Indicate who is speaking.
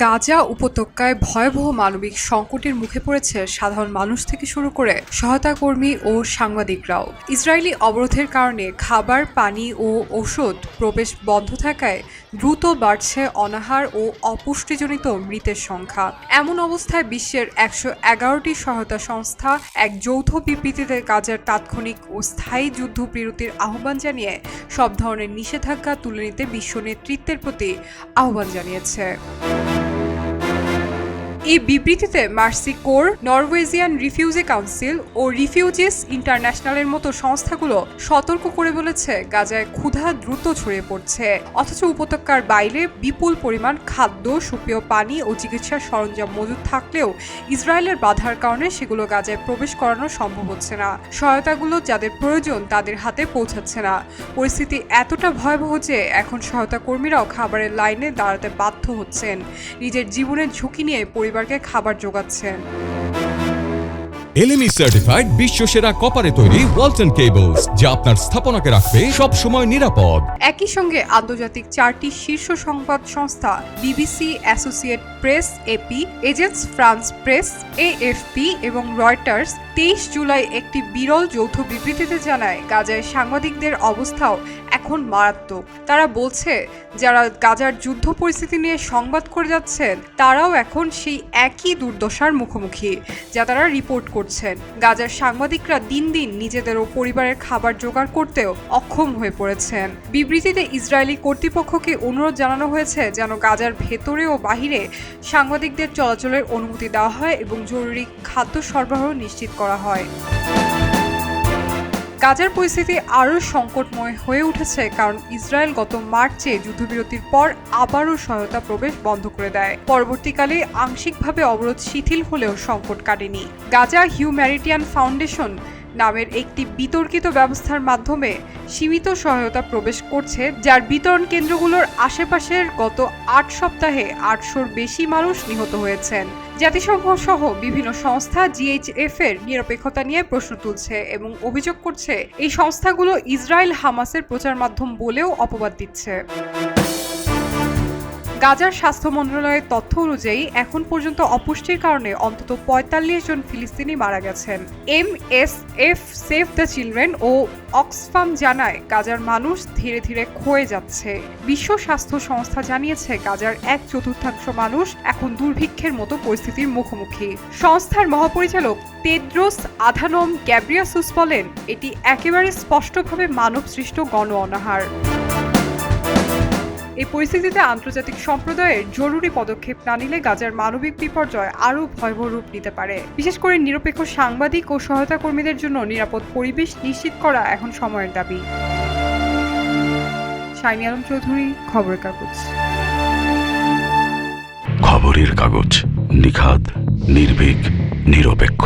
Speaker 1: গাজা উপত্যকায় ভয়াবহ মানবিক সংকটের মুখে পড়েছে সাধারণ মানুষ থেকে শুরু করে সহায়তা কর্মী ও সাংবাদিকরাও। ইসরায়েলি অবরোধের কারণে খাবার, পানি ও ওষুধ প্রবেশ বন্ধ থাকায় দ্রুত বাড়ছে অনাহার ও অপুষ্টিজনিত মৃতের সংখ্যা। এমন অবস্থায় বিশ্বের একশো এগারোটি সহায়তা সংস্থা এক যৌথ বিবৃতিতে গাজার তাৎক্ষণিক ও স্থায়ী যুদ্ধবিরতির আহ্বান জানিয়ে সব ধরনের নিষেধাজ্ঞা তুলে নিতে বিশ্ব নেতৃত্বের প্রতি আহ্বান জানিয়েছে। এই বিবৃতিতে Mercy Corps, Norwegian Refugee Council ও রিফিউজিস ইন্টারন্যাশনালের মতো সংস্থাগুলো সতর্ক করে বলেছে, গাজায় ক্ষুধা দ্রুত ছড়িয়ে পড়ছে। অথচ উপত্যকার বাইরে বিপুল পরিমাণ খাদ্য, সুপেয় পানি ও চিকিৎসার সরঞ্জাম মজুদ থাকলেও ইসরায়েলের বাধার কারণে সেগুলো গাজায় প্রবেশ করানো সম্ভব হচ্ছে না। সহায়তাগুলো যাদের প্রয়োজন তাদের হাতে পৌঁছাচ্ছে না। পরিস্থিতি এতটা ভয়াবহ যে এখন সহায়তা কর্মীরাও খাবারের লাইনে দাঁড়াতে বাধ্য হচ্ছেন। নিজের জীবনের ঝুঁকি নিয়ে পরিবারকে খাবার যোগাচ্ছেন।
Speaker 2: এলএমই সার্টিফাইড বিশ্বসেরা কপারে তৈরি ওয়ালটন কেবলস যা আপনার স্থাপনাকে রাখবে সব সময় নিরাপদ।
Speaker 1: একই সঙ্গে আন্তর্জাতিক চারটি শীর্ষ সংবাদ সংস্থা BBC Associated Press AP Agence France Presse AFP এবং রয়টার্স তেইশ জুলাই একটি বিরল যৌথ বিবৃতিতে জানায় গাজায় সাংবাদিকদের অবস্থাও এখন মারাত্মক। তারা বলছে, যারা গাজার যুদ্ধ পরিস্থিতি নিয়ে সংবাদ করে যাচ্ছেন, তারাও এখন সেই একই দুর্দশার মুখোমুখি, যা তারা রিপোর্ট করছেন। গাজার সাংবাদিকরা দিন দিন নিজেদের ও পরিবারের খাবার জোগাড় করতেও অক্ষম হয়ে পড়েছেন। বিবৃতিতে ইসরায়েলি কর্তৃপক্ষকে অনুরোধ জানানো হয়েছে যেন গাজার ভেতরে ও বাহিরে সাংবাদিকদের চলাচলের অনুমতি দেওয়া হয় এবং জরুরি খাদ্য সরবরাহ নিশ্চিত করা হয়। গাজার পরিস্থিতি আরও সংকটময় হয়ে উঠেছে কারণ ইসরায়েল গত মার্চে যুদ্ধবিরতির পর আবারও সহায়তা প্রবেশ বন্ধ করে দেয়। পরবর্তীকালে আংশিকভাবে অবরোধ শিথিল হলেও সংকট কাটেনি। গাজা হিউম্যানিটিয়ান ফাউন্ডেশন নামের একটি বিতর্কিত ব্যবস্থার মাধ্যমে সীমিত সহায়তা প্রবেশ করছে, যার বিতরণ কেন্দ্রগুলোর আশেপাশের গত আট সপ্তাহে আটশোর বেশি মানুষ নিহত হয়েছেন। জাতিসংঘ সহ বিভিন্ন সংস্থা জিএইচএফ এর নিরপেক্ষতা নিয়ে প্রশ্ন তুলছে এবং অভিযোগ করছে, এই সংস্থাগুলো ইসরায়েল হামাসের প্রচার মাধ্যম বলেও অপবাদ দিচ্ছে। গাজার স্বাস্থ্য মন্ত্রণালয়ের তথ্য অনুযায়ী এখন পর্যন্ত অপুষ্টির কারণে অন্তত পঁয়তাল্লিশ জন ফিলিস্তিনি মারা গেছেন। M S F save the children O Oxfam জানায়, গাজার মানুষ ধীরে ধীরে ক্ষয়ে যাচ্ছে। বিশ্ব স্বাস্থ্য সংস্থা জানিয়েছে, গাজার এক চতুর্থাংশ মানুষ এখন দুর্ভিক্ষের মতো পরিস্থিতির মুখোমুখি। সংস্থার মহাপরিচালক তেদ্রোস আধানম গ্যাব্রিয়াসুস বলেন, এটি একেবারে স্পষ্টভাবে মানব সৃষ্ট গণ অনাহার। এই পরিস্থিতিতে আন্তর্জাতিক সম্প্রদায়ের জরুরি পদক্ষেপ না নিলে গাজার মানবিক বিপর্যয় আরও ভয়াবহ রূপ নিতে পারে। বিশেষ করে নিরপেক্ষ সাংবাদিক ও সহায়তা কর্মীদের জন্য নিরাপদ পরিবেশ নিশ্চিত করা এখন সময়ের দাবি। শাইনি আলম চৌধুরী, খবরের কাগজ।
Speaker 3: খবরের কাগজ, নিখাদ, নির্ভীক, নিরপেক্ষ।